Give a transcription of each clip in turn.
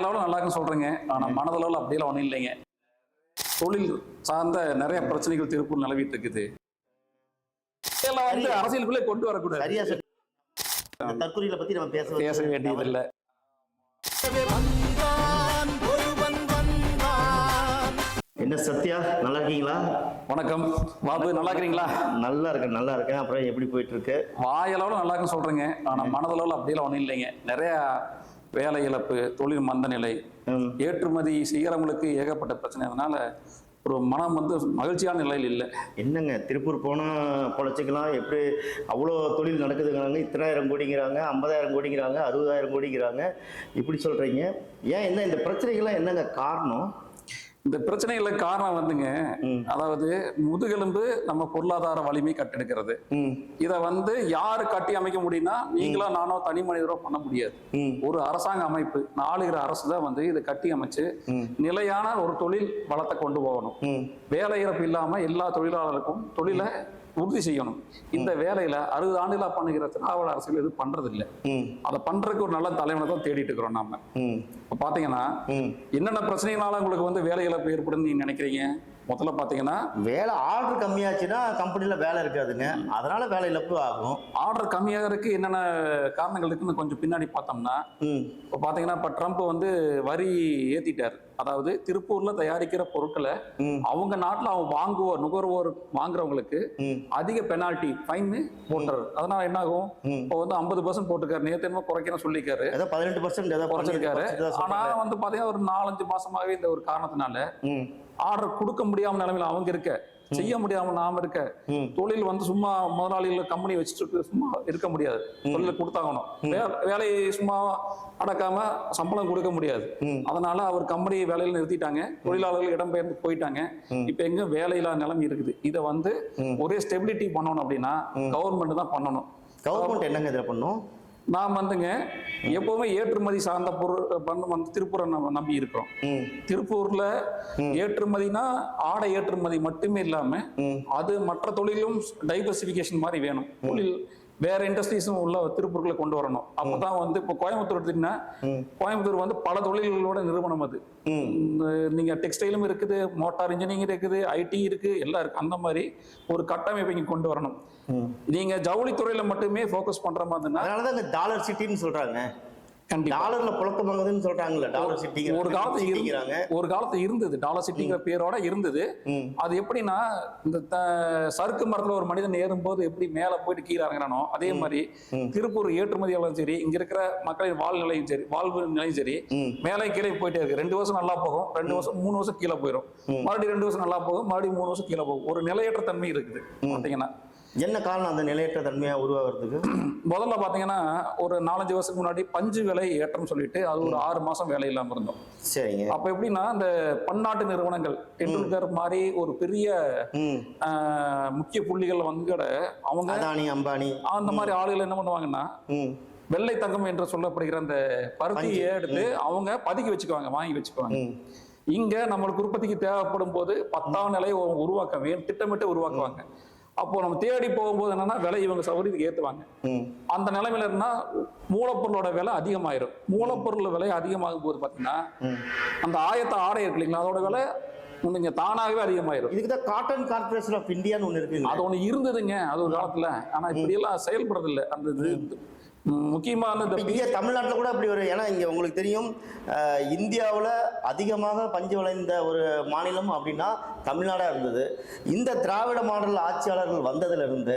அளவில் நல்லா இருக்குன்னு சொல்றீங்க. ஆனா மனதளவில் அப்படியெல்லாம் ஒன்றும் இல்லைங்க. தொழில் சார்ந்த நிறைய பிரச்சனைகள் திருப்பூர் நிலவிட்டு இருக்குது. இதெல்லாம் வந்து அரசியலுக்குள்ளே கொண்டு வரக்கூடாது. சரியா இந்த தற்கொலைகளை பத்தி நம்ம பேச பேச வேண்டியதில்லை. என்ன சத்யா நல்லா இருக்கீங்களா? வணக்கம். பாபு நல்லா இருக்கிறீங்களா நல்லா இருக்கேன் நல்லா இருக்கேன். அப்புறம் எப்படி போயிட்டு இருக்கு? வாயளவில் நல்லா இருக்குன்னு சொல்றீங்க. ஆனா மனதளவில் அப்படியெல்லாம் ஒன்றும் இல்லைங்க. நிறைய வேலை இழப்பு தொழில் மந்த நிலை. ஏற்றுமதி செய்கிறவங்களுக்கு ஏகப்பட்ட பிரச்சனை. அதனால ஒரு மனம் வந்து மகிழ்ச்சியான நிலையில் இல்லை. என்னங்க திருப்பூர் போனா பொழைச்சிக்கலாம். எப்படி அவ்வளோ தொழில் நடக்குதுங்கிறாங்க. இத்தனாயிரம் கோடிங்கிறாங்க ஐம்பதாயிரம் கோடிங்கிறாங்க அறுபதாயிரம் கோடிங்கிறாங்க. இப்படி சொல்றீங்க. ஏன் என்ன இந்த பிரச்சனைகள்லாம் என்னங்க காரணம்? இந்த பிரச்சனைகளுக்கு காரணம் வந்துங்க. அதாவது முதுகெலும்பு நம்ம பொருளாதார வலிமை கட்டெடுக்கிறது. இதை வந்து யாரு கட்டி அமைக்க முடியும்னா நீங்களோ நானோ தனி மனிதரோ பண்ண முடியாது. ஒரு அரசாங்க அமைப்பு ஆளுகிற அரசு தான் வந்து இதை கட்டி அமைச்சு. நிலையான ஒரு தொழில் வளத்தை கொண்டு போகணும். வேலை இழப்பு இல்லாம எல்லா தொழிலாளருக்கும் தொழிலை உறுதி செய்யணும். இந்த வேலையில அறுபது ஆண்டுகளா பண்ணுகிற திராவிட அரசியல் இது பண்றது இல்லை அதை பண்றதுக்கு ஒரு நல்ல தலைவனை தான் தேடிட்டு இருக்கிறோம் நாம. இப்போ பாத்தீங்கன்னா என்னென்ன பிரச்சனைகளால உங்களுக்கு வந்து வேலை இழப்பு ஏற்படுன்னு நீங்க நினைக்கிறீங்க? முதல்ல பாத்தீங்கன்னா வேலை ஆர்டர் கம்மியாச்சுன்னா கம்பெனியில் வேலை இருக்காதுங்க. அதனால வேலை இழப்பு ஆகும். ஆர்டர் கம்மியாகிறதுக்கு என்னென்ன காரணங்கள் இருக்குன்னு கொஞ்சம் பின்னாடி பார்த்தோம்னா இப்போ பார்த்தீங்கன்னா இப்போ ட்ரம்ப் வந்து வரி ஏற்றிட்டார் அதாவது திருப்பூர்ல தயாரிக்கிற பொருட்களை அவங்க நாட்டில் அவங்க வாங்குவோர் நுகர்வோர் வாங்குறவங்களுக்கு அதிக பெனால்ட்டி ஃபைன் போட்டுறாரு. அதனால என்ன ஆகும். இப்போ வந்து ஐம்பது பர்சன்ட் போட்டுருக்காரு நேற்று என்னமோ குறைக்கணும் சொல்லியிருக்காரு ஏதோ பதினெட்டு பர்சன்ட் ஏதோ குறைச்சிருக்காரு குறைச்சிருக்காரு ஆனா வந்து பாத்தீங்கன்னா ஒரு நாலஞ்சு மாசமாவே இந்த ஒரு காரணத்தினால ஆர்டர் கொடுக்க முடியாம நிலைமையில அவங்க இருக்க செய்ய முடியாம நாம இருக்க தொழில் வந்து சும்மா முதலாளிகள் கம்பெனி வச்சுட்டு சும்மா இருக்க முடியாது. தொழில் கொடுத்தாகணும். வேலையை சும்மா அடக்காம சம்பளம் கொடுக்க முடியாது. அதனால அவர் கம்பெனி வேலையில நிறுத்திட்டாங்க. தொழிலாளர்கள் இடம்பெயர்ந்து போயிட்டாங்க. இப்ப எங்க வேலையில்லா நிலைமை இருக்குது. இதை வந்து ஒரே ஸ்டெபிலிட்டி பண்ணணும் அப்படின்னா கவர்மெண்ட் தான் பண்ணணும். கவர்மெண்ட் என்னங்க இதில் பண்ணும் நாம் வந்துங்க எப்பவுமே ஏற்றுமதி சார்ந்த பொருள் பண்ண வந்து திருப்பூரை நம்ம நம்பி இருக்கிறோம். திருப்பூர்ல ஏற்றுமதினா ஆடை ஏற்றுமதி மட்டுமே இல்லாம அது மற்ற தொழிலும் டைவர்சிஃபிகேஷன் மாதிரி வேணும். தொழில் வேற இண்டஸ்ட்ரீஸும் உள்ள திருப்பூர்ல கொண்டு வரணும். அப்பதான் வந்து இப்போ கோயம்புத்தூர் எடுத்தீங்கன்னா. கோயம்புத்தூர் வந்து பல தொழில்களோட நிறுவனம் அது. நீங்க டெக்ஸ்டைலும் இருக்குது மோட்டார் இன்ஜினியரிங் இருக்குது ஐடி இருக்கு எல்லாம் இருக்கு. அந்த மாதிரி ஒரு கட்டமைப்பை இங்க கொண்டு வரணும். நீங்க ஜவுளித்துறையில மட்டுமே ஃபோக்கஸ் பண்ற மாதிரினா அதனால தான் இந்த டாலர் சிட்டின்னு சொல்றாங்க. டாலர்ல புழக்கம் வாங்குதுன்னு சொல்றாங்கல்ல டாலர் சிட்டி ஒரு காலத்துல சிட்டிங்கிறாங்க. ஒரு காலத்துல இருந்தது டாலர் சிட்டிங்கிற பேரோட இருந்தது. அது எப்படின்னா இந்த சறுக்கு மரத்துல ஒரு மனிதன் ஏறும்போது எப்படி மேல போயிட்டு கீழே இறங்குறானோ அதே மாதிரி. திருப்பூர் ஏற்றுமதியாளரும் சரி இங்க இருக்கிற மக்களின் வாழ்நிலையும் சரி வாழ்வு நிலையும் சரி மேலே கீழே போயிட்டே இருக்கு. ரெண்டு வருஷம் நல்லா போகும் ரெண்டு வருஷம் மூணு வருஷம் கீழே போயிடும் மறுபடியும் ரெண்டு வருஷம் நல்லா போகும் மறுபடியும் மூணு வருஷம் கீழே போகும். ஒரு நிலையற்ற தன்மை இருக்குது பாத்தீங்கன்னா என்ன காரணம் அந்த நிலையற்ற தன்மையா உருவாகிறதுக்கு முதல்ல பாத்தீங்கன்னா ஒரு நாலஞ்சு வருஷத்துக்கு முன்னாடி பஞ்சு விலை ஏற்றம் சொல்லிட்டு அது ஒரு ஆறு மாசம் வேலை இல்லாம இருந்தோம். சரிங்க. அப்ப எப்படின்னா இந்த பன்னாட்டு நிறுவனங்கள் டெண்டுல்கர் மாதிரி ஒரு பெரிய முக்கிய புள்ளிகள் வந்து கூட அவங்க அதானி அம்பானி. அந்த மாதிரி ஆளுகள் என்ன பண்ணுவாங்கன்னா வெள்ளை தங்கம் என்று சொல்லப்படுகிற அந்த பருத்தியை எடுத்து அவங்க பதுக்கி வச்சுக்குவாங்க வாங்கி வச்சுக்குவாங்க. இங்க நம்மளுக்கு உற்பத்திக்கு தேவைப்படும் போது பத்தாம் நிலையை உருவாக்க திட்டமிட்டு உருவாக்குவாங்க. அப்போ நம்ம தேடி போகும்போது என்னன்னா விலை இவங்க சௌகரியத்துக்கு ஏத்துவாங்க. ம். அந்த நிலைமையில இருந்தா மூலப்பொருளோட விலை அதிகமாயிரும். மூலப்பொருள் விலை அதிகமாகும் போது பாத்தீங்கன்னா அந்த ஆயத்த ஆடை இருக்கு இல்லைங்களா அதோட விலை நீங்க தானாகவே அதிகமாயிரும். இதுக்கு தான் காட்டன் கார்பரேஷன் ஆஃப் இந்தியான்னு ஒன்று இருக்குங்க. அது ஒண்ணு இருந்ததுங்க அது ஒரு காலத்துல. ஆனா இப்படி எல்லாம் செயல்படுறது இல்ல அந்த இது முக்கியமான இந்த இங்கே தமிழ்நாட்டில் கூட அப்படி ஒரு ஏன்னா இங்கே உங்களுக்கு தெரியும் இந்தியாவில் அதிகமாக பஞ்சு விளைந்த ஒரு மாநிலம் அப்படின்னா தமிழ்நாடாக இருந்தது. இந்த திராவிட மாடல் ஆட்சியாளர்கள் வந்ததிலிருந்து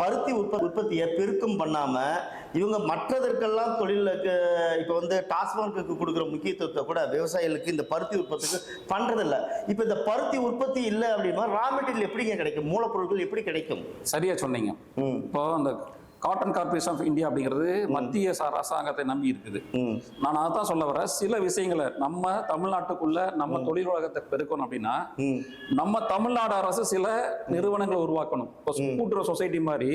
பருத்தி உற்ப உற்பத்தியை பெருக்கம் பண்ணாமல் இவங்க மற்றதற்கெல்லாம் தொழிலுக்கு இப்போ வந்து டாஸ்மார்க்கு கொடுக்குற முக்கியத்துவத்தை கூட விவசாயிகளுக்கு இந்த பருத்தி உற்பத்திக்கு பண்ணுறதில்ல இப்போ இந்த பருத்தி உற்பத்தி இல்லை அப்படின்னா ரா மெட்டீரியல் எப்படிங்க கிடைக்கும்? மூலப்பொருட்கள் எப்படி கிடைக்கும்? சரியா சொன்னீங்க. இப்போ அந்த காட்டன் கார்பரேஷன் ஆஃப் இந்தியா அப்படிங்கிறது மத்திய அரசாங்கத்தை நம்பி இருக்குது. நான் அதான் சொல்ல வரேன். சில விஷயங்களை நம்ம தமிழ்நாட்டுக்குள்ள நம்ம தொழில் உலகத்தை பெருக்கணும் அப்படின்னா நம்ம தமிழ்நாடு அரசு சில நிறுவனங்களை உருவாக்கணும். இப்போ கூட்டுறவு சொசைட்டி மாதிரி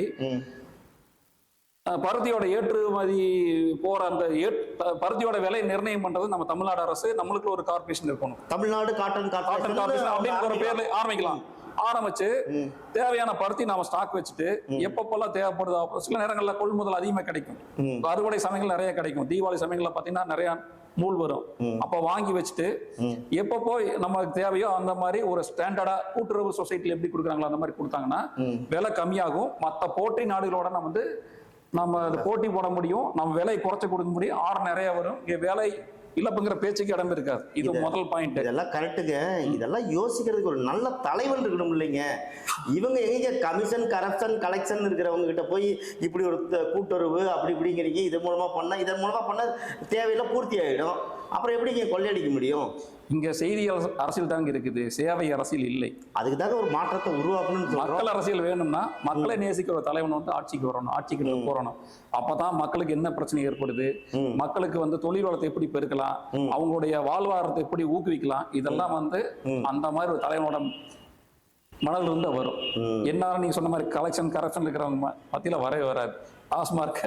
பருத்தியோட ஏற்றுமதி போற அந்த பருத்தியோட விலை நிர்ணயம் பண்றது நம்ம தமிழ்நாடு அரசு நம்மளுக்கு ஒரு கார்பரேஷன் இருக்கணும். தமிழ்நாடு காட்டன் காட்டன் கார்பரேஷன் அப்படின்னு ஒரு பேர்ல ஆரம்பிக்கலாம். ஆரம்பிச்சு தேவையான பருத்தி நாம ஸ்டாக் வச்சுட்டு எப்பப்பெல்லாம் தேவைப்படுதோ சில நேரங்கள்ல கொள்முதல் அதிகமா கிடைக்கும். அறுவடை சமயங்கள் நிறைய கிடைக்கும். தீபாவளி சமயங்கள்ல பாத்தீங்கன்னா நிறைய நூல் வரும். அப்ப வாங்கி வச்சுட்டு ம். எப்போ போய் நமக்கு தேவையோ அந்த மாதிரி ஒரு ஸ்டாண்டர்டா கூட்டுறவு சொசைட்டில எப்படி கொடுக்குறாங்களோ அந்த மாதிரி கொடுத்தாங்கன்னா. விலை கம்மியாகும். மற்ற போட்டி நாடுகளோட நம்ம வந்து நம்ம போட்டி போட முடியும். நம்ம விலை குறைச்சு கொடுக்க முடியும். ஆர்டர் நிறைய வரும். இங்க வேலை இழப்புங்கிற பேச்சுக்கு இடம் இருக்காது. இது முதல் பாயிண்ட் இதெல்லாம் கரெக்டுங்க இதெல்லாம் யோசிக்கிறதுக்கு ஒரு நல்ல தலைவன் இருக்கணும் இல்லைங்க. இவங்க எங்க கமிஷன் கரப்ஷன் கலெக்ஷன் இருக்கிறவங்க கிட்ட போய் இப்படி ஒரு கூட்டுறவு அப்படி இப்படிங்கிறீங்க. இது மூலமா பண்ணா இதன் மூலமா பண்ண தேவையெல்லாம் பூர்த்தி ஆயிடும். அப்புறம் எப்படிங்க கொள்ளையடிக்க முடியும்? இங்க செய்தி அரச- அரசியல் தாங்க இருக்குது. சேவை அரசியல் இல்லை. அதுக்கு தாங்க ஒரு மாற்றத்தை உருவாக்கணும்னு மக்கள் அரசியல் வேணும்னா மக்களை நேசிக்கிற தலைவன் வந்து ஆட்சிக்கு வரணும் ஆட்சிக்கு போறணும். அப்பதான் மக்களுக்கு என்ன பிரச்சனை ஏற்படுது. மக்களுக்கு வந்து தொழில் வளத்தை எப்படி பெருக்கலாம். அவங்களுடைய வாழ்வாதாரத்தை எப்படி ஊக்குவிக்கலாம்? இதெல்லாம் வந்து. அந்த மாதிரி ஒரு தலைவனோட மனதில் இருந்து வரும். என்ன நீங்க சொன்ன மாதிரி கலெக்ஷன் கரப்ஷன் இருக்கிறவங்க மத்தியில வரவே வராது. டாஸ்மார்க்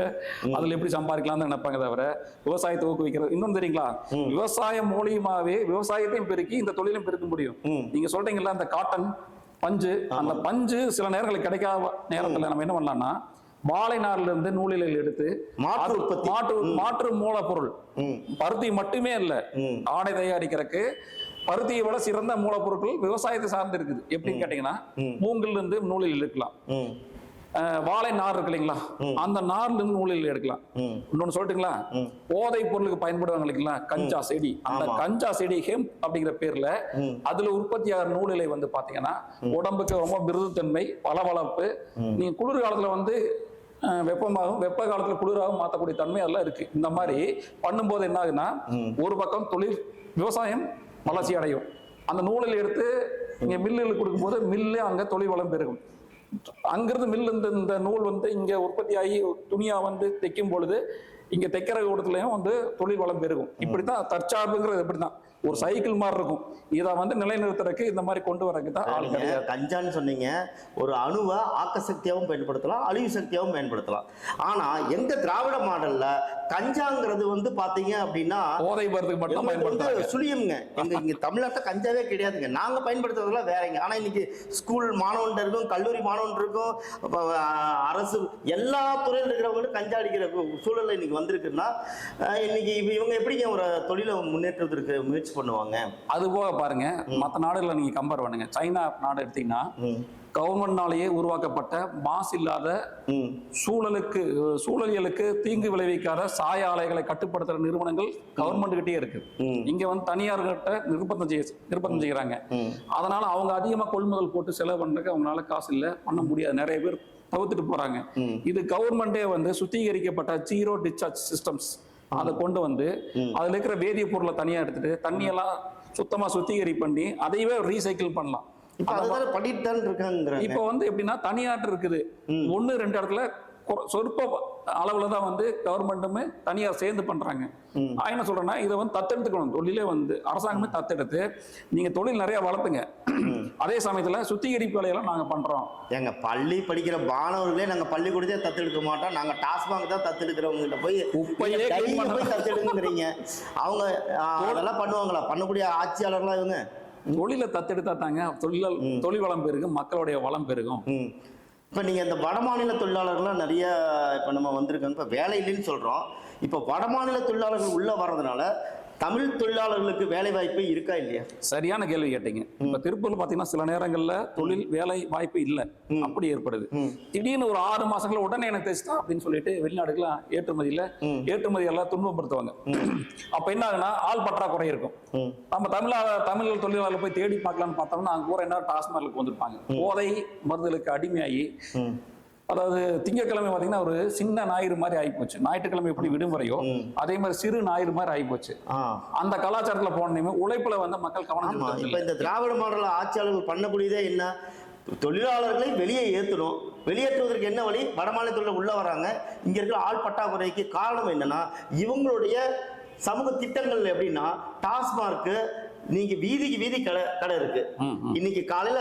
அதுல எப்படி சம்பாதிக்கலாம்னு நினைப்பாங்க தவிர விவசாயத்தை ஊக்குவிக்கிறது. இன்னும் தெரியுங்களா? விவசாயம் மூலியமாவே விவசாயத்தையும் பெருக்கி இந்த தொழிலையும் பெருக்க முடியும். நீங்க சொல்றீங்கல்ல அந்த காட்டன் பஞ்சு. அந்த பஞ்சு சில நேரங்களில் கிடைக்காத நேரத்துல நம்ம என்ன பண்ணலாம்னா வாழை நார்ல இருந்து நூலிலைகள் எடுத்து மாற்று. மாற்று மாற்று மூலப்பொருள். பருத்தி மட்டுமே இல்ல. ஆடை தயாரிக்கிறதுக்கு பருத்தியை விட சிறந்த மூலப்பொருட்கள் விவசாயத்தை சார்ந்து இருக்குது. எப்படின்னு கேட்டீங்கன்னா. மூங்கில் இருந்து நூலில் எடுக்கலாம். வாழை நார் இருக்கு இல்லைங்களா? அந்த நார்ல இருந்து நூலில் எடுக்கலாம். இன்னொன்னு சொல்லட்டுங்களா. போதை பொருளுக்கு பயன்படுவாங்க இல்லைங்களா? கஞ்சா செடி. அந்த. கஞ்சா செடி ஹெம்ப் அப்படிங்கிற பேர்ல. அதுல உற்பத்தி ஆகிற நூலிலை வந்து பாத்தீங்கன்னா உடம்புக்கு ரொம்ப மிருதுத்தன்மை பளபளப்பு நீங்க குளிர் காலத்துல வந்து வெப்பமாகவும் வெப்ப காலத்துல குளிராகவும் மாற்றக்கூடிய தன்மை அதெல்லாம் இருக்கு. இந்த மாதிரி பண்ணும்போது என்ன ஆகுதுன்னா. ஒரு பக்கம் தொழில் விவசாயம் வளர்ச்சி அடையும். அந்த நூலில் எடுத்து இங்க மில்லுகளுக்கு கொடுக்கும்போது மில்லு அங்க தொழில் வளம் பெருகும். அங்கிருந்து மில் இந்த இந்த நூல் வந்து இங்கே உற்பத்தி ஆகி துணியாக வந்து தைக்கும் பொழுது இங்கே தைக்கிற கூடத்துலையும் வந்து தொழில் வளம் பெருகும். இப்படி தான் தற்சார்புங்கிறது இப்படிதான் ஒரு சைக்கிள் மாதிரி இருக்கும் இதை வந்து நிலைநிறுத்துறதுக்கு இந்த மாதிரி கொண்டு வரதுக்கு தான் ஆள் கிடையாது. கஞ்சான்னு சொன்னீங்க. ஒரு அணுவை ஆக்க சக்தியாகவும் பயன்படுத்தலாம் அழிவு சக்தியாகவும் பயன்படுத்தலாம். ஆனா எங்க திராவிட மாடல்ல கஞ்சாங்கிறது வந்து பாத்தீங்க அப்படின்னா போதை மருந்துக்கு மட்டும் வந்து சுழியம்ங்க. எங்க இங்க தமிழ்நாட்டுல கஞ்சாவே கிடையாதுங்க. நாங்க பயன்படுத்துறதெல்லாம் வேறங்க. ஆனா இன்னைக்கு ஸ்கூல் மாணவன் இருக்கும் கல்லூரி மாணவன் இருக்கும் அரசு எல்லா துறையில் இருக்கிறவங்களும் கஞ்சா அடிக்கிற சூழல்ல இன்னைக்கு வந்திருக்குன்னா இன்னைக்கு இவங்க எப்படிங்க ஒரு தொழிலை முன்னேற்றத்திற்கு முயற்சி பண்ணுவாங்க. அது போக பாருங்க மற்ற நாடுகளை நீங்க கம்பேர் பண்ணுங்க. சைனா நாடு எடுத்தீங்கன்னா கவர்மெண்ட்னாலேயே உருவாக்கப்பட்ட மாசு இல்லாத சூழலுக்கு சூழலியலுக்கு தீங்கு விளைவிக்காத சாய ஆலைகளை கட்டுப்படுத்துற நிறுவனங்கள் கவர்மெண்ட் கிட்டே இருக்கு. இங்க வந்து தனியார்கிட்ட நிர்பந்தம் செய்ய நிர்பந்தம் செய்யறாங்க. அதனால அவங்க அதிகமா கொள்முதல் போட்டு செலவு பண்றதுக்கு அவங்களால காசு இல்ல பண்ண முடியாது. நிறைய பேர் தவிர்த்துட்டு போறாங்க. இது கவர்மெண்டே வந்து சுத்திகரிக்கப்பட்ட ஜீரோ டிஸ்சார்ஜ் சிஸ்டம்ஸ் அதை கொண்டு வந்து அதுல இருக்கிற வேதிப்பொருளை தனியா எடுத்துட்டு தண்ணியெல்லாம் சுத்தமா சுத்திகரி பண்ணி அதையவே ரீசைக்கிள் பண்ணலாம். பண்ணிட்டு தான் இருக்காங்கிறாங்க இப்போ வந்து எப்படின்னா தனியாட்டு இருக்குது. ஒண்ணு ரெண்டு இடத்துல சொற்ப அளவுல தான் வந்து கவர்மெண்ட்டுமே தனியார் சேர்ந்து. நான் என்ன சொல்றேன்னா இதை வந்து தத்தெடுத்துக்கணும். தொழிலே வந்து அரசாங்கமே தத்தெடுத்து நீங்க தொழில் நிறைய வளர்த்துங்க. அதே சமயத்துல சுத்திகரிப்பு வேலையெல்லாம் நாங்க பண்றோம். எங்க பள்ளி படிக்கிற மாணவர்களே நாங்க பள்ளிக்கூடத்தே தத்தெடுக்க மாட்டோம். நாங்க டாஸ்மாக் தான் தத்தெடுக்கிறவங்க கிட்ட போய் பண்ண- போய் தத்தெடுங்கிறீங்க. அவங்க அதெல்லாம் பண்ணுவாங்களா? பண்ணக்கூடிய ஆட்சியாளர்லாம் இவங்க? தொழிலை தத்தெடுத்தா தாங்க தொழில் தொழில் வளம் பெருகும் மக்களுடைய வளம் பெருகும். இப்போ நீங்கள் இந்த வடமாநில தொழிலாளர்கள்லாம் நிறைய இப்போ நம்ம வந்திருக்காங்க இப்போ வேலை இல்லைன்னு சொல்கிறோம் இப்போ வடமாநில தொழிலாளர்கள் உள்ளே வர்றதுனால தமிழ் தொழிலாளர்களுக்கு வேலை வாய்ப்பு இருக்கா இல்லையா? சரியான கேள்வி கேட்டீங்க. இப்ப திருப்பூர்ல பாத்தீங்கன்னா சில நேரங்கள்ல தொழில் வேலை வாய்ப்பு இல்ல. அப்படி ஏற்படுது. திடீர்னு ஒரு ஆறு மாசங்கள உடனே எனக்கு தெரிச்சுதான் அப்படின்னு சொல்லிட்டு வெளிநாடுகள்லாம் ஏற்றுமதியில ஏற்றுமதி எல்லாம் துன்பப்படுத்துவாங்க அப்ப என்ன ஆகுனா ஆள் பற்றாக்குறை இருக்கும். நம்ம தமிழா தமிழ் தொழிலாளர் போய் தேடி பார்க்கலாம்னு பார்த்தோம்னா அங்க கூட என்ன டாஸ்மார்க்கு வந்திருப்பாங்க போதை மருந்துகளுக்கு அடிமையாகி அதாவது திங்கட்கிழமை பார்த்தீங்கன்னா ஒரு சின்ன ஞாயிறு மாதிரி ஆகிப்போச்சு. ஞாயிற்றுக்கிழமை எப்படி விடுமுறையோ அதே மாதிரி சிறு ஞாயிறு மாதிரி ஆகிப்போச்சு. அந்த கலாச்சாரத்துல போனோமே உழைப்புல வந்து மக்கள் கவனம் இப்போ இந்த திராவிட மாடல் ஆட்சியாளர்கள் பண்ணக்கூடியதே என்ன? தொழிலாளர்களை வெளியே ஏற்றணும் வெளியேற்றுவதற்கு என்ன வழி? வடமாநில தொழில் உள்ள வராங்க. இங்க இருக்கிற ஆள் பற்றாக்குறைக்கு காரணம் என்னன்னா இவங்களுடைய சமூக திட்டங்கள் எப்படின்னா டாஸ்மார்க்கு நீங்க வீதிக்கு வீதி கடை கடை இருக்கு. இன்னைக்கு காலையில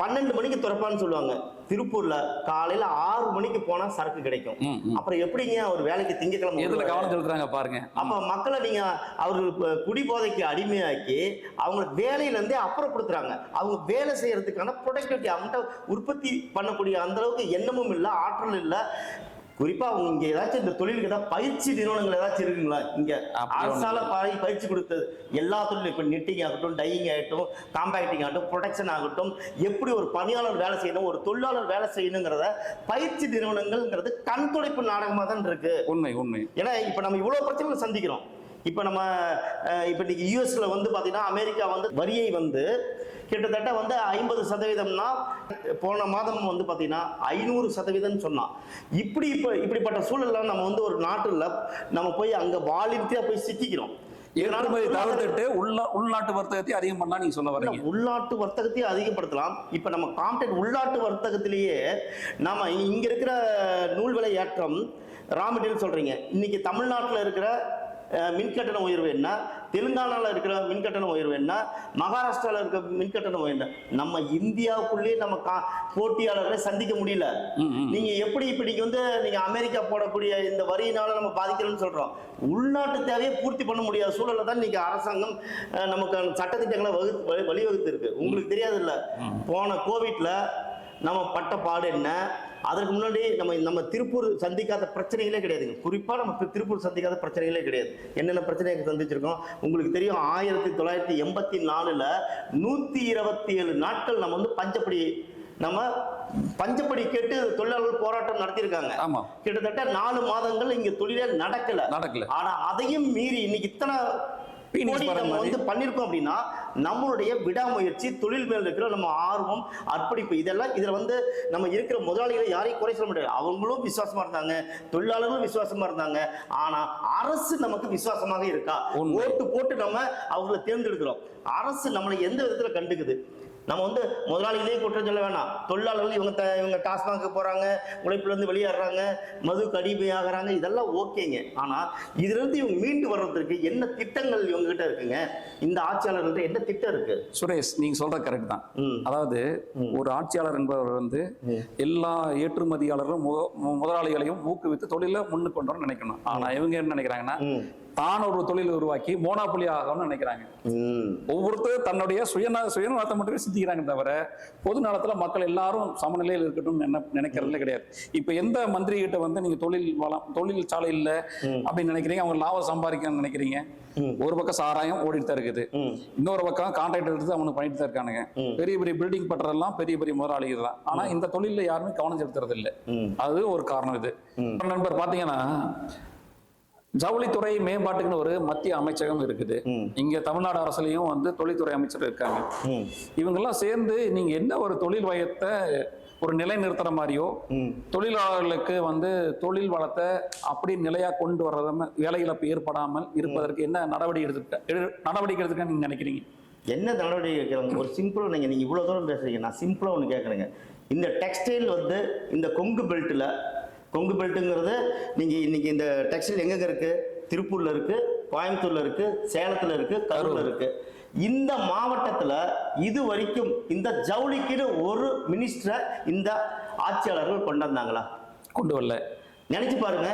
பன்னெண்டு மணிக்கு திறப்பான்னு சொல்லுவாங்க. திருப்பூர்ல காலையில ஆறு மணிக்கு போனா சரக்கு கிடைக்கும். அப்புறம் எப்படிங்க ஒரு வேலைக்கு திங்கக்கிழமை எதுல? கவனம் செலுத்துறாங்க பாருங்க. அப்ப மக்களை நீங்க அவர்கள் குடிபோதைக்கு அடிமையாக்கி அவங்கள வேலையில இருந்தே அப்புறப்படுத்துறாங்க அவங்க வேலை செய்யறதுக்கான ப்ரொடக்டிவிட்டி அவங்கள்ட்ட உற்பத்தி பண்ணக்கூடிய அந்த அளவுக்கு எண்ணமும் இல்லை ஆற்றல் இல்லை. குறிப்பா அவங்க இங்க ஏதாச்சும் இந்த தொழிலுக்கு ஏதாவது பயிற்சி நிறுவனங்கள் ஏதாச்சும் இருக்குங்களா? இங்க அரசால பய- பயிற்சி கொடுத்தது. எல்லா தொழிலும் இப்போ நிட்டிங் ஆகட்டும் டையிங் ஆகட்டும் காம்பேக்டிங் ஆகட்டும் ப்ரொடக்ஷன் ஆகட்டும் எப்படி ஒரு பணியாளர் வேலை செய்யணும் ஒரு தொழிலாளர் வேலை செய்யணுங்கிறத பயிற்சி நிறுவனங்கள்ங்கிறது கண் துடைப்பு நாடகமா தான் இருக்கு. உண்மை உண்மை. ஏன்னா இப்போ நம்ம இவ்வளோ பிரச்சனைகள் சந்திக்கிறோம். இப்போ நம்ம இப்போ இன்னைக்கு யூஎஸ்ல வந்து பார்த்தீங்கன்னா அமெரிக்கா வந்து வரியை வந்து கிட்டத்தட்ட வந்து ஐம்பது சதவீதம்னா போன மாதம் வந்து பார்த்தீங்கன்னா ஐநூறு சதவீதம்னு சொன்னான். இப்படி இப்போ இப்படிப்பட்ட சூழல்ல நம்ம வந்து ஒரு நாட்டில் நம்ம போய் அங்கே வாலின்ட்டியாக போய் சிக்கிக்கிறோம். ஏற்றுமதி தவிர்த்துட்டு உள்ள உள்நாட்டு வர்த்தகத்தை அதிகம் பண்ணலாம் நீங்க சொல்ல வரீங்க உள்நாட்டு வர்த்தகத்தையும் அதிகப்படுத்தலாம். இப்போ நம்ம காம்பேக்ட் உள்நாட்டு வர்த்தகத்திலேயே நாம இங்க இருக்கிற நூல் விலை ஏற்றம் ரா மெட்டீரியல் சொல்றீங்க. இன்னைக்கு தமிழ்நாட்டில் இருக்கிற மின்கட்டண உயர்வு என்ன? தெலுங்கானாவில் இருக்கிற மின்கட்டண உயர்வு என்ன? மகாராஷ்டிராவில் இருக்கிற மின்கட்டண உயர்வு நம்ம இந்தியாவுக்குள்ளேயே நம்ம கா போட்டியாளர்களை சந்திக்க முடியல. நீங்க எப்படி இப்ப நீங்க வந்து நீங்க அமெரிக்கா போடக்கூடிய இந்த வரியினால நம்ம பாதிக்கிறோம்னு சொல்றோம். உள்நாட்டு தேவையை பூர்த்தி பண்ண முடியாத சூழல்ல தான் இன்னைக்கு அரசாங்கம் நமக்கு அந்த சட்டத்திட்டங்களை வழி- வழிவகுத்து இருக்கு உங்களுக்கு தெரியாது இல்ல போன கோவிட்ல நம்ம பட்ட பாடு என்ன? அதற்கு முன்னாடி நம்ம நம்ம திருப்பூர் சந்திக்காத பிரச்சனைகளே கிடையாதுங்க. குறிப்பா நம்ம திருப்பூர் சந்திக்காத பிரச்சனைகளே கிடையாது. என்னென்ன பிரச்சனைகள் சந்திச்சிருக்கோம்? உங்களுக்கு தெரியும் ஆயிரத்தி தொள்ளாயிரத்தி எண்பத்தி நாலுல நூத்தி இருபத்தி ஏழு நாட்கள் நம்ம வந்து பஞ்சப்படி நம்ம பஞ்சப்படி கேட்டு தொழிலாளர்கள் போராட்டம் நடத்தியிருக்காங்க. ஆமா. கிட்டத்தட்ட நாலு மாதங்கள் இங்க தொழிலே நடக்கல. நடக்கல. ஆனா அதையும் மீறி இன்னைக்கு இத்தனை வந்து பண்ணிருக்கோம் அப்படின்னா நம்மளுடைய விடாமுயற்சி தொழில் மேல் இருக்கிற நம்ம ஆர்வம் அர்ப்பணிப்பு இதெல்லாம் இதுல வந்து நம்ம இருக்கிற முதலாளிகளை யாரையும் குறை சொல்ல முடியாது. அவங்களும் விசுவாசமா இருந்தாங்க தொழிலாளர்களும் விசுவாசமா இருந்தாங்க. ஆனா அரசு நமக்கு விசுவாசமாக இருக்கா. ஓட்டு போட்டு நம்ம அவங்களை தேர்ந்தெடுக்கிறோம். அரசு நம்மளை எந்த விதத்துல கண்டுக்குது? நம்ம வந்து முதலாளிகளே குற்றம் சொல்ல வேணாம். தொழிலாளர்கள் இவங்க த- இவங்க டாஸ்மாக் போறாங்க உழைப்புல இருந்து வெளியேறாங்க மது கடிமையாகிறாங்க இதெல்லாம் ஓகேங்க. ஆனா இதுல இருந்து இவங்க மீண்டு வர்றதுக்கு என்ன திட்டங்கள் இவங்க கிட்ட இருக்குங்க? இந்த ஆட்சியாளர்கள்ட்ட என்ன திட்டம் இருக்கு? சுரேஷ் நீங்க சொல்ற கரெக்ட் தான். அதாவது ஒரு ஆட்சியாளர் என்பவர் வந்து எல்லா ஏற்றுமதியாளர்களும் முதலாளிகளையும் ஊக்குவித்து தொழில முன்னுக்கு கொண்டு நினைக்கணும். ஆனா இவங்க என்ன நினைக்கிறாங்கன்னா. தான் ஒரு தொழில் உருவாக்கி மோனாப்புலி ஆகணும்னு நினைக்கிறாங்க. ஒவ்வொருத்தரும் தன்னுடைய சுயநா சுயநலத்தை மட்டுமே சிந்திக்கிறாங்க தவிர பொது நலத்துல மக்கள் எல்லாரும் சமநிலையில் இருக்கட்டும் நினைக்கிறதுல கிடையாது இப்ப எந்த மந்திரி கிட்ட வந்து நீங்க தொழில் வளம் தொழில் சாலை இல்ல அப்படின்னு நினைக்கிறீங்க அவங்க லாபம் சம்பாதிக்கணும்னு நினைக்கிறீங்க. ஒரு பக்கம் சாராயம் ஓடிட்டு தான் இருக்குது. இன்னொரு பக்கம் கான்ட்ராக்ட் எடுத்து அவனுக்கு பண்ணிட்டு தான் இருக்கானுங்க. பெரிய பெரிய பில்டிங் பண்றதெல்லாம் பெரிய பெரிய முதலாளிகள் தான் ஆனா இந்த தொழில்ல யாருமே கவனம் செலுத்துறது இல்லை. அது ஒரு காரணம் இது. நண்பர் பாத்தீங்கன்னா ஜவுளித்துறை மேம்பாட்டுக்குன்னு ஒரு மத்திய அமைச்சகம் இருக்குது. இங்க தமிழ்நாடு அரசுலயும் வந்து தொழில்துறை அமைச்சர் இருக்காங்க. இவங்கெல்லாம் சேர்ந்து நீங்க என்ன ஒரு தொழில் வயத்தை ஒரு நிலை நிறுத்துற மாதிரியோ. தொழிலாளர்களுக்கு வந்து தொழில் வளத்தை அப்படி நிலையா கொண்டு வர்றதுன்னு வேலை இழப்பு ஏற்படாமல் இருப்பதற்கு என்ன நடவடிக்கை எடுத்துக்க எடு- நடவடிக்கை எடுத்துக்க நீங்க நினைக்கிறீங்க என்ன நடவடிக்கை எடுக்கிறாங்க ஒரு சிம்பிளாக நீங்கள் நீங்கள் இவ்வளோ தூரம் பேசுறீங்க நான் சிம்பிளாக ஒன்று கேட்குறேங்க இந்த டெக்ஸ்டைல் வந்து இந்த கொங்கு பெல்ட்டில் கொங்கு பெல்ட்டுங்கிறது நீங்கள் இன்னைக்கு இந்த டெக்ஸ்டைல் எங்கெங்க இருக்குது திருப்பூரில் இருக்குது கோயம்புத்தூரில் இருக்குது சேலத்தில் இருக்குது கரூரில் இருக்குது இந்த மாவட்டத்தில் இது வரைக்கும் இந்த ஜவுளிக்குன்னு ஒரு மினிஸ்டரை இந்த ஆட்சியாளர்கள் கொண்டு வந்தாங்களா? கொண்டு வரல. நினைச்சு பாருங்க.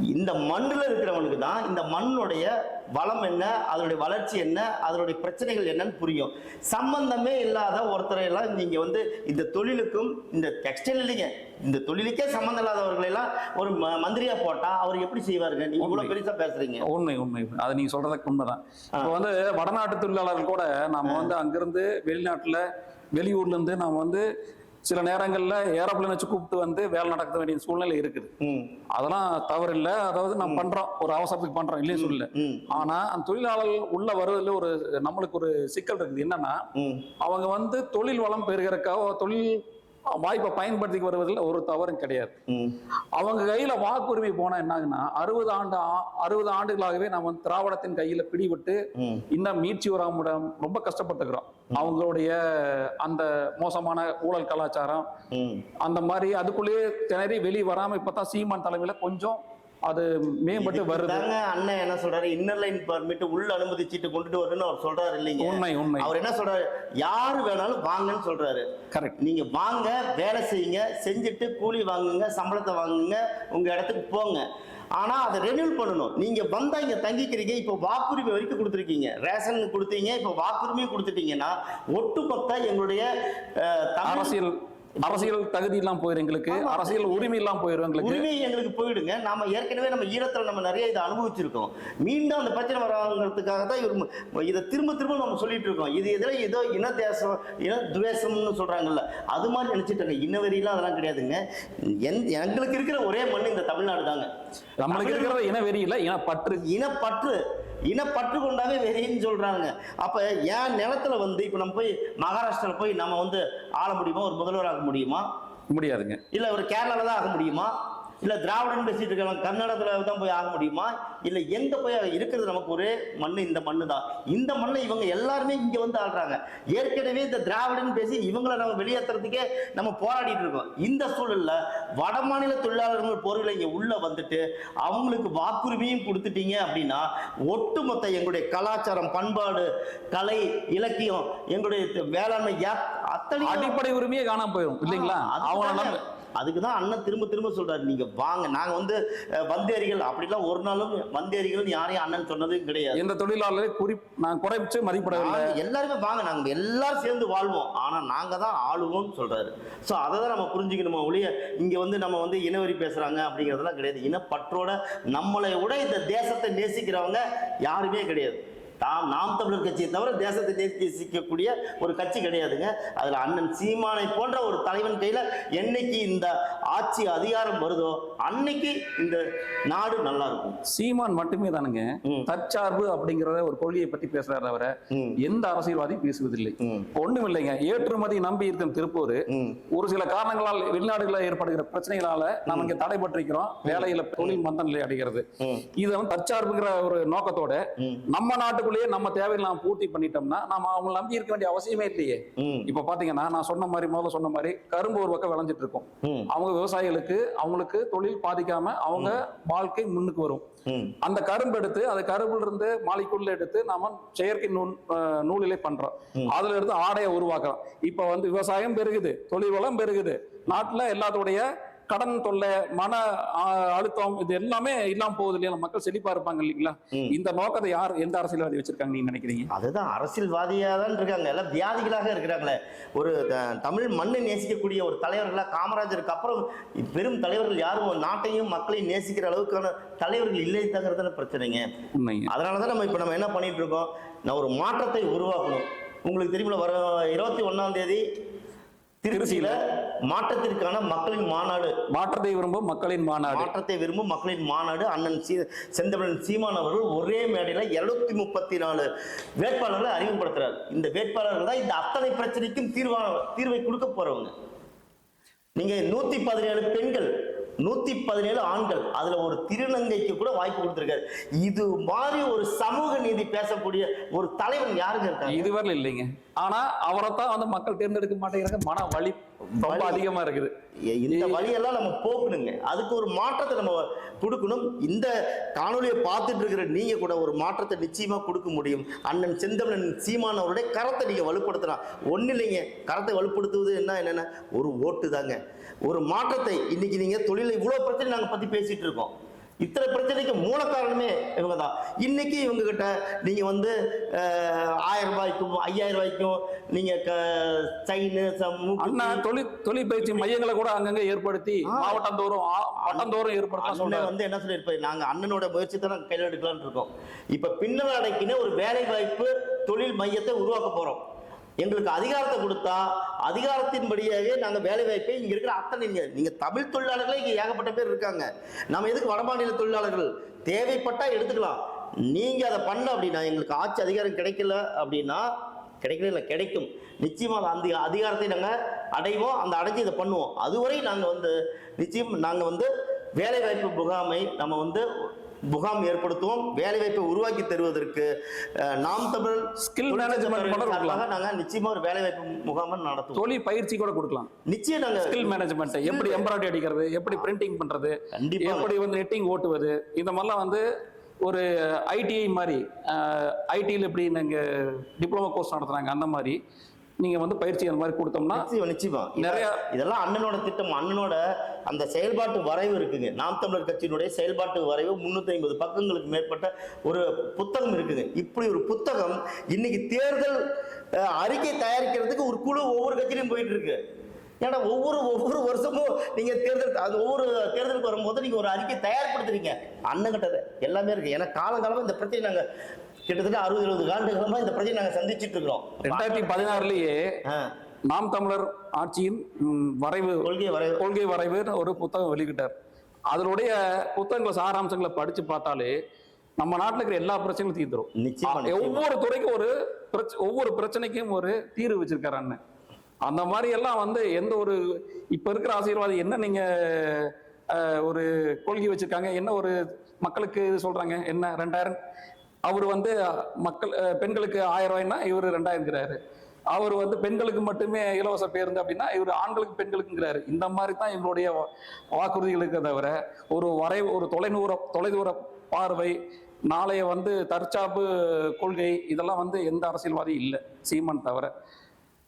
இந்த மண்ணில் இருக்கிறவனுக்கு தான் இந்த மண்ணுடைய வளம் என்ன அதனுடைய வளர்ச்சி என்ன அதனுடைய பிரச்சனைகள் என்னன்னு புரியும். சம்பந்தமே இல்லாத ஒருத்தரை எல்லாம் நீங்க வந்து இந்த தொழிலுக்கும் இந்த டெக்ஸ்டைல் இல்லைங்க. இந்த தொழிலுக்கே சம்பந்தம் இல்லாதவர்களை எல்லாம் ஒரு ம- மந்திரியா போட்டா அவர் எப்படி செய்வாருங்க? நீங்க இவ்வளவு பெருசா பேசுறீங்க. உண்மை உண்மை. அது நீங்க சொல்றதுக்கு உண்மைதான். இப்போ வந்து வடநாட்டு தொழிலாளர்கள் கூட நாம வந்து அங்கிருந்து வெளிநாட்டுல வெளியூர்ல இருந்து நாம வந்து சில நேரங்கள்ல ஏரோப்ளேன் வச்சு கூப்பிட்டு வந்து வேலை நடக்க வேண்டிய சூழ்நிலை இருக்குது. அதெல்லாம் தவறு இல்லை அதாவது நம்ம பண்றோம். ஒரு அவசரத்துக்கு பண்றோம் இல்லையே சொல்லல. ஆனா அந்த தொழிலாளர்கள் உள்ள வருவதில் ஒரு நம்மளுக்கு ஒரு சிக்கல் இருக்குது. என்னன்னா அவங்க வந்து தொழில் வளம் பெறுகிறக்காக தொழில் வாய்ப்பை பயன்படுத்தி வருவதில் ஒரு தவறும் கிடையாது. அவங்க கையில வாக்குரிமை போனா என்ன ஆகுன்னா அறுபது ஆண்டு அறுபது ஆண்டுகளாகவே நம்ம திராவிடத்தின் கையில பிடிபட்டு ம். இன்னும் மீட்சி வராம ரொம்ப கஷ்டப்பட்டுக்கிறோம். அவங்களுடைய அந்த மோசமான ஊழல் கலாச்சாரம் அந்த மாதிரி அதுக்குள்ளேயே திணறி வெளியே வராம இப்பதான் சீமான் தலைமையில கொஞ்சம் அது மேம்பட்டு வருது. அண்ணன் என்ன சொல்றாரு? இன்னர் லைன் பர்மிட் உள்ள அனுமதி சீட்டு கொண்டுட்டு வரணும்னு அவர் சொல்றாரு இல்லைங்க. உண்மை உண்மை. அவர் என்ன சொல்றாரு? யாரு வேணாலும் வாங்கன்னு சொல்றாரு. கரெக்ட் நீங்க வாங்க வேலை செய்யுங்க செஞ்சுட்டு கூலி வாங்குங்க சம்பளத்தை வாங்குங்க உங்க இடத்துக்கு போங்க. ஆனா அதை ரெனியூல் பண்ணணும். நீங்க வந்தா இங்க தங்கிக்கிறீங்க இப்போ வாக்குரிமை வரைக்கும் கொடுத்துருக்கீங்க. ரேஷன் கொடுத்தீங்க இப்போ வாக்குரிமையும் கொடுத்துட்டீங்கன்னா ஒட்டுமொத்த எங்களுடைய அரசியல் அரசியல் தகுதி எல்லாம் போயிரும் எங்களுக்கு. அரசியல் உரிமை எல்லாம் போயிரும் எங்களுக்கு. உரிமை எங்களுக்கு போயிடுங்க. நாம ஏற்கனவே நம்ம ஈழத்துல நம்ம நிறைய இதை அனுபவிச்சிருக்கோம். மீண்டும் அந்த பிரச்சனை வராங்கிறதுக்காக தான் இவர் இதை திரும்ப திரும்ப நம்ம சொல்லிட்டு இருக்கோம். இது இதில் ஏதோ இன தேசம் இன துவேஷம்னு சொல்றாங்கல்ல அது மாதிரி நினைச்சிட்டாங்க இனவெறியெல்லாம் அதெல்லாம் கிடையாதுங்க. எங்களுக்கு இருக்கிற ஒரே மண் இந்த தமிழ்நாடு தாங்க. நம்மளுக்கு இருக்கிறது இன வெறி இல்ல இன பற்று இனப்பற்று. இனப்பற்று கொண்டாவே வெறின்னு சொல்றாங்க? அப்ப என் நிலத்துல வந்து இப்ப நம்ம போய் மகாராஷ்டிரால போய் நம்ம வந்து ஆள முடியுமா? ஒரு முதல்வர் ஆக முடியுமா? முடியாதுங்க. இல்ல ஒரு கேரளால தான் ஆக முடியுமா? இல்ல திராவிடன் பேசிட்டு இருக்கவங்க கர்நாடகத்துல தான் போய் ஆக முடியுமா? இல்ல எங்க போய் இருக்கிறது நமக்கு ஒரே மண்ணு இந்த மண்ணு தான் இந்த மண்ணை இவங்க எல்லாருமே இங்க வந்து ஆடுறாங்க ஏற்கனவே இந்த திராவிடன் பேசி இவங்களை நம்ம வெளியேற்றுறதுக்கே நம்ம போராடிட்டு இருக்கோம். இந்த சூழல்ல வட மாநில தொழிலாளர்கள் பொருளை இங்க உள்ள வந்துட்டு அவங்களுக்கு வாக்குரிமையும் கொடுத்துட்டீங்க அப்படின்னா ஒட்டுமொத்த எங்களுடைய கலாச்சாரம் பண்பாடு கலை இலக்கியம் எங்களுடைய வேளாண்மை அத்தனை அடிப்படை உரிமையே காணாம போயிரும் இல்லைங்களா? அவங்க அதுக்கு தான் அண்ணன் திரும்ப திரும்ப சொல்றாரு நீங்க வாங்க நாங்க வந்து வந்தேரிகள். அப்படிலாம் ஒரு நாளும் வந்தேரிகள் யாரையும் அண்ணன் சொன்னது கிடையாது. எந்த தொழிலாளரை குறி நான் குறைச்சு மதிப்பிடவில்லை. எல்லாருமே வாங்க நாங்க எல்லாரும் சேர்ந்து வாழ்வோம். ஆனா நாங்க தான் ஆளுவோம்னு சொல்றாரு. சோ அதை தான் நம்ம புரிஞ்சுக்கணுமா ஒழிய இங்க வந்து நம்ம வந்து இனவெறி பேசுறாங்க அப்படிங்கிறதெல்லாம் கிடையாது. இனப்பற்றோட நம்மளை விட இந்த தேசத்தை நேசிக்கிறவங்க யாருமே கிடையாது. தாம் நாம் தமிழர் கட்சியை தவிர தேசத்தை நேசிக்கக்கூடிய ஒரு கட்சி கிடையாதுங்க அதுல அண்ணன் சீமானை போன்ற ஒரு தலைவன் கையில என்னைக்கு இந்த ஆட்சி அதிகாரம் வருதோ அன்னைக்கு இந்த நாடு நல்லா இருக்கும் சீமான் மட்டுமே தானுங்க. தற்சார்பு அப்படிங்கிறத ஒரு கொள்கையை பத்தி பேசுறாரு தவிர ம். எந்த அரசியல்வாதியும் பேசுவதில்லை. ஒண்ணும் இல்லைங்க ஏற்றுமதி நம்பி இருக்கும் திருப்பூர். ஒரு சில காரணங்களால் வெளிநாடுகளில் ஏற்படுகிற பிரச்சனைகளால நம்ம இங்க தடைபட்டிருக்கிறோம் வேலையில தொழில் மந்த நிலை அடைகிறது. இது வந்து தற்சார்புங்கிற ஒரு நோக்கத்தோட. நம்ம நாட்டுக்குள்ளேயே நம்ம தேவைகளை நாம் பூர்த்தி பண்ணிட்டோம்னா நாம அவங்க நம்பி இருக்க வேண்டிய அவசியமே இல்லையே. இப்ப பாத்தீங்கன்னா நான் சொன்ன மாதிரி முதல்ல சொன்ன மாதிரி கரும்பு ஒரு பக்கம் விளைஞ்சிட்டு இருக்கும். அவங்க விவசாயிகளுக்கு அவங்களுக்கு தொழில் பாதிக்காம அவங்க வாழ்க்கை முன்னுக்கு வரும். அந்த கரும்பு எடுத்து அந்த கரும்புல இருந்து மாலிக்குள்ள எடுத்து நாம செயற்கை நூல் நூலிலை பண்றோம். அதுல இருந்து ஆடையை உருவாக்குறோம். இப்ப வந்து விவசாயம் பெருகுது தொழில் வளம் பெருகுது. நாட்டுல எல்லாத்துடைய கடன் தொல்லை மன அழுத்தம் இது எல்லாமே இல்லாம போகுது இல்லையா? மக்கள் செழிப்பா இருப்பாங்க இல்லைங்களா. இந்த நோக்கத்தை யார் எந்த அரசியல்வாதி வச்சிருக்காங்க நீங்க நினைக்கிறீங்க? அதுதான் அரசியல்வாதியாக தான் இருக்காங்க. எல்லாம் வியாதிகளாக இருக்கிறாங்களே. ஒரு தமிழ் மண்ணை நேசிக்கக்கூடிய ஒரு தலைவர்களா காமராஜருக்கு அப்புறம் பெரும் தலைவர்கள் யாரும் நாட்டையும் மக்களையும் நேசிக்கிற அளவுக்கான தலைவர்கள் இல்லை தங்கிறதான பிரச்சனைங்க. அதனால தான் நம்ம இப்போ நம்ம என்ன பண்ணிட்டு இருக்கோம்? நான் ஒரு மாற்றத்தை உருவாக்கணும். உங்களுக்கு தெரியுமில வர இருபத்தி ஒன்னாம் தேதி திருச்சியில மாற்றத்திற்கான மக்களின் மாநாடு. மாற்றத்தை விரும்பும் மக்களின் மாநாடு. மாற்றத்தை விரும்பும் மக்களின் மாநாடு. அண்ணன் சீ செந்தமிழன் சீமான் அவர்கள் ஒரே மேடையில் இருநூத்தி முப்பத்தி நாலு வேட்பாளர்களை அறிமுகப்படுத்துறாரு. இந்த வேட்பாளர்கள் தான் இந்த அத்தனை பிரச்சனைக்கும் தீர்வான தீர்வை கொடுக்க போறவங்க. நீங்க நூத்தி பதினேழு பெண்கள் நூத்தி பதினேழு ஆண்கள் அதுல ஒரு திருநங்கைக்கு கூட வாய்ப்பு கொடுத்திருக்காரு. இது மாதிரி ஒரு சமூக நீதி பேசக்கூடிய ஒரு தலைவன் யாருங்க இருக்காங்க இதுவரை இல்லைங்க. ஆனா அவரைத்தான் வந்து மக்கள் தேர்ந்தெடுக்க மாட்டேங்கிறாங்க. மன வலி ரொம்ப. அதிகமா இருக்குது. இந்த வழியெல்லாம் நம்ம போக்கணுங்க. அதுக்கு ஒரு மாற்றத்தை நம்ம கொடுக்கணும். இந்த காணொலியை பார்த்துட்டு இருக்கிற நீங்க கூட ஒரு மாற்றத்தை நிச்சயமா கொடுக்க முடியும். அண்ணன் செந்தமிழன் சீமான் அவருடைய கரத்தை நீங்க வலுப்படுத்தலாம். ஒண்ணு இல்லைங்க. கரத்தை வலுப்படுத்துவது என்ன என்னென்ன ஒரு ஓட்டு தாங்க ஒரு மாற்றத்தை இன்னைக்கு நீங்க தொழிலை இவ்வளவு பிரச்சனை நாங்க பத்தி பேசிட்டு இருக்கோம். இத்தனை பிரச்சனைக்கு மூல காரணமே இவங்க தான் இன்னைக்கு இவங்க கிட்ட நீங்க வந்து ஆயிரம் ரூபாய்க்கும் ஐயாயிரம் ரூபாய்க்கும் நீங்க செயின் அண்ணா தொழில் தொழில் பயிற்சி மையங்களை கூட அங்கங்க ஏற்படுத்தி. மாவட்டந்தோறும் வட்டந்தோறும் ஏற்படுத்த வந்து என்ன சொல்லியிருப்பாரு? நாங்க அண்ணனோட முயற்சி தான் கையில் எடுக்கலாம்னு இருக்கோம். இப்ப பின்னல் அடைக்கின ஒரு வேலை வாய்ப்பு தொழில் மையத்தை உருவாக்க போறோம். எங்களுக்கு அதிகாரத்தை கொடுத்தா அதிகாரத்தின்படியாகவே நாங்கள் வேலை வாய்ப்பை இங்கே இருக்கிற அத்தனை நீங்கள் நீங்கள் தமிழ் தொழிலாளர்களே இங்கே ஏகப்பட்ட பேர் இருக்காங்க. நம்ம எதுக்கு வடமாநில தொழிலாளர்கள்? தேவைப்பட்டால் எடுத்துக்கலாம். நீங்கள் அதை பண்ண அப்படின்னா எங்களுக்கு ஆட்சி அதிகாரம் கிடைக்கல அப்படின்னா கிடைக்கல இல்லை கிடைக்கும். நிச்சயமாக அந்த அதிகாரத்தை நாங்கள் அடைவோம் அந்த அடைஞ்சு இதை பண்ணுவோம். அதுவரை நாங்கள் வந்து நிச்சயம் நாங்கள் வந்து வேலைவாய்ப்பு முகாமை நம்ம வந்து முகாம் ஏற்படுத்துவோம் வேலைவாய்ப்பை உருவாக்கி தருவதற்கு நாம் தமிழ் கொடுக்கலாம். சார்பாக நாங்கள் நிச்சயமா ஒரு வேலைவாய்ப்பு முகாமை நடத்துவோம். தொழில் பயிற்சி கூட கொடுக்கலாம். நிச்சயம் நாங்கள் ஸ்கில் மேனேஜ்மெண்ட் எப்படி எம்ப்ராய்டரி அடிக்கிறது எப்படி பிரிண்டிங் பண்றது கண்டிப்பா. எப்படி வந்து நெட்டிங் ஓட்டுவது இந்த மாதிரிலாம் வந்து ஒரு ஐடிஐ மாதிரி ஐடியில் எப்படி நீங்கள் டிப்ளமோ கோர்ஸ் நடத்துறாங்க அந்த மாதிரி. நீங்கள் வந்து பயிற்சி அந்த மாதிரி கொடுத்தோம்னா நிச்சயம் நிறைய- இதெல்லாம் அண்ணனோட திட்டம் அண்ணனோட அந்த செயல்பாட்டு வரைவு இருக்குங்க. நாம் தமிழர் கட்சியினுடைய செயல்பாட்டு வரைவு முன்னூத்தி ஐம்பது பக்கங்களுக்கு மேற்பட்ட ஒரு புத்தகம் இருக்குங்க. இப்படி ஒரு புத்தகம் இன்னைக்கு தேர்தல் அறிக்கை தயாரிக்கிறதுக்கு ஒரு குழு ஒவ்வொரு கட்சியிலும் போயிட்டு இருக்கு. ஏன்னா ஒவ்வொரு ஒவ்வொரு வருஷமும் நீங்க தேர்தல் அது ஒவ்வொரு தேர்தலுக்கு வரும்போது நீங்க ஒரு அறிக்கை தயார்படுத்துறீங்க. அண்ணங்கிட்ட எல்லாமே இருக்கு. ஏன்னா காலங்காலமா இந்த பிரச்சனை நாங்க கிட்டத்தட்ட அறுபது எழுபது ஆண்டுகளமா இந்த பிரச்சனை நாங்க சந்திச்சிட்டு இருக்கிறோம். ரெண்டாயிரத்தி பதினாறுலயே நாம் தமிழர் ஆட்சியின் வரைவு கொள்கை வரைவு. கொள்கை வரைவுன்னு ஒரு புத்தகம் வெளியிட்டார். அதனுடைய புத்தகங்களை சாராம்சங்களை படிச்சு பார்த்தாலே நம்ம நாட்டில் இருக்கிற எல்லா ஆ, நிச்சயமா. ஒவ்வொரு துறைக்கும் ஒரு ஒவ்வொரு பிரச்சனைக்கும் ஒரு தீர்வு வச்சிருக்காரு அண்ணன். அந்த மாதிரி எல்லாம் வந்து எந்த ஒரு இப்ப இருக்கிற ஆசீர்வாதி என்ன நீங்க ஒரு கொள்கை வச்சிருக்காங்க? என்ன ஒரு மக்களுக்கு இது சொல்றாங்க? என்ன ரெண்டாயிரம் அவர் வந்து மக்கள் பெண்களுக்கு ஆயிரம் ரூபாய்னா இவர் ரெண்டாயிரங்கிறாரு. அவர் வந்து பெண்களுக்கு மட்டுமே இலவச பேருந்து அப்படின்னா இவர் ஆண்களுக்கு பெண்களுக்குங்கிறாரு. இந்த மாதிரி தான் இவங்களுடைய வா- வாக்குறுதிகள் இருக்கிறத தவிர ஒரு வரை ஒரு தொலைநூற தொலைதூர பார்வை நாளைய வந்து தற்சார்பு கொள்கை இதெல்லாம் வந்து எந்த அரசியல்வாதி இல்லை. சீமான் தவிர.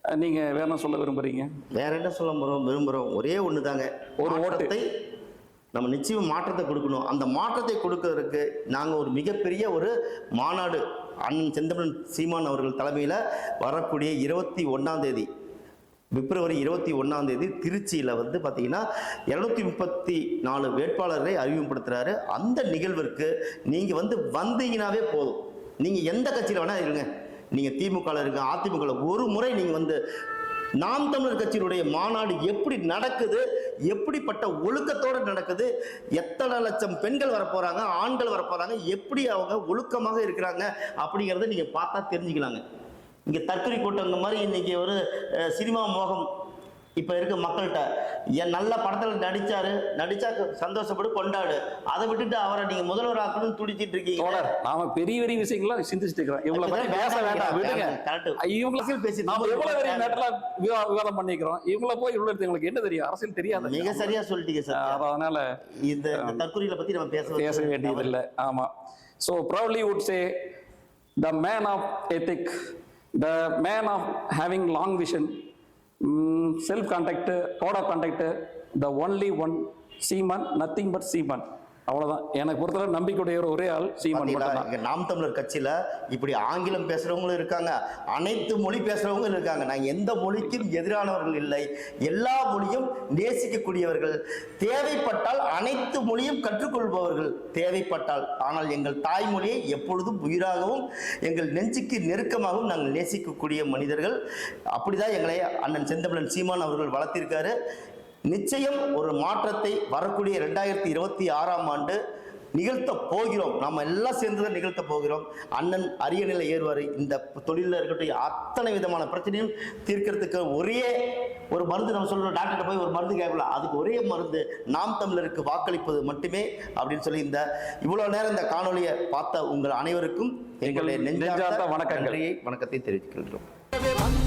அஹ் நீங்க வேற என்ன சொல்ல விரும்புறீங்க? வேற என்ன சொல்ல போறோம் விரும்புறோம். ஒரே ஒன்று தாங்க ஒரு ஓட்டு. நம்ம நிச்சயம் மாற்றத்தை கொடுக்கணும். அந்த மாற்றத்தை கொடுக்கறதுக்கு நாங்கள் ஒரு மிகப்பெரிய ஒரு மாநாடு அண்ணன் செந்தமிழன் சீமான் அவர்கள் தலைமையில் வரக்கூடிய இருபத்தி ஒன்றாம் தேதி பிப்ரவரி இருபத்தி ஒன்றாம் தேதி திருச்சியில் வந்து பார்த்தீங்கன்னா இரநூத்தி முப்பத்தி நாலு வேட்பாளரை அறிமுகப்படுத்துகிறாரு அந்த நிகழ்விற்கு நீங்கள் வந்து வந்தீங்கன்னாவே போதும். நீங்கள் எந்த கட்சியில் வேணால் இருங்க. நீங்கள் திமுகவில் இருக்க அதிமுகவில் ஒரு முறை நீங்கள் வந்து நாம் தமிழர் கட்சியினுடைய மாநாடு எப்படி நடக்குது எப்படிப்பட்ட ஒழுக்கத்தோடு நடக்குது எத்தனை லட்சம் பெண்கள் வரப்போறாங்க ஆண்கள் வரப்போறாங்க எப்படி அவங்க ஒழுக்கமாக இருக்கிறாங்க அப்படிங்கிறத நீங்க பார்த்தா தெரிஞ்சுக்கலாங்க. இங்கே தற்கொலை கூட்டங்க மாதிரி இன்னைக்கு ஒரு சினிமா மோகம் இப்ப இருக்க மக்கள்கிட்ட என் நல்ல படத்துல நடிச்சாரு நடிச்சா சந்தோஷப்பட்டு கொண்டாடு. அதை விட்டுட்டு அவரை நீங்க முதல்வர் ஆக்கணும்னு துடிச்சிட்டு இருக்கீங்க. நாம பெரிய பெரிய விஷயங்களை சிந்திச்சுட்டு இருக்கிறோம். இவங்களை பத்தி பேச வேண்டாம் விடுங்க. கரெக்ட். இவங்களை அரசியல் பேசி நாம எவ்வளவு பெரிய விவா- விவாதம் பண்ணிக்கிறோம் இவங்களை போய் இவ்வளவு எங்களுக்கு என்ன தெரியும்? அரசியல் தெரியாது. மிக சரியா சொல்லிட்டீங்க சார். அதனால இந்த தற்கொலைகளை பத்தி நம்ம பேச பேச வேண்டியதில்லை. ஆமா. So proudly would say the man of ethic the man of having long vision self contact code of contact the only one Seeman nothing but Seeman அவ்வளவுதான். எனக்கு பொறுத்தவரை நம்பிக்கையுடைய ஒரு ஆள் சீமன் இங்க நாம் தமிழர் கட்சியில இப்படி ஆங்கிலம் பேசுறவங்களும் இருக்காங்க அனைத்து மொழி பேசுறவங்களும் இருக்காங்க. நான் எந்த மொழிக்கும் எதிரானவர்கள் இல்லை. எல்லா மொழியும் நேசிக்கக்கூடியவர்கள். தேவைப்பட்டால் அனைத்து மொழியும் கற்றுக்கொள்பவர்கள் தேவைப்பட்டால். ஆனால் எங்கள் தாய்மொழியை எப்பொழுதும் உயிராகவும் எங்கள் நெஞ்சுக்கு நெருக்கமாகவும் நாங்கள் நேசிக்கக்கூடிய மனிதர்கள். அப்படிதான் எங்களை அண்ணன் செந்தமிழன் சீமான் அவர்கள் வளர்த்திருக்காரு. நிச்சயம் ஒரு மாற்றத்தை வரக்கூடிய ரெண்டாயிரத்தி இருபத்தி ஆறாம் ஆண்டு நிகழ்த்த போகிறோம். நம்ம எல்லாம் சேர்ந்து தான் நிகழ்த்த போகிறோம். அண்ணன் அரிய நிலை ஏறுவார். இந்த தொழிலில் இருக்கட்டும் அத்தனை விதமான பிரச்சனையும் தீர்க்கறதுக்கு ஒரே ஒரு மருந்து நம்ம சொல்றோம். டாக்டர்கிட்ட போய் ஒரு மருந்து கேட்கலாம். அதுக்கு ஒரே மருந்து நாம் தமிழருக்கு வாக்களிப்பது மட்டுமே அப்படின்னு சொல்லி இந்த இவ்வளோ நேரம் இந்த காணொலியை பார்த்த உங்கள் அனைவருக்கும் எங்களுடைய நெஞ்சார்ந்த வணக்கங்கள். நன்றியை வணக்கத்தை தெரிவித்துக் கொள்கிறோம். வந்த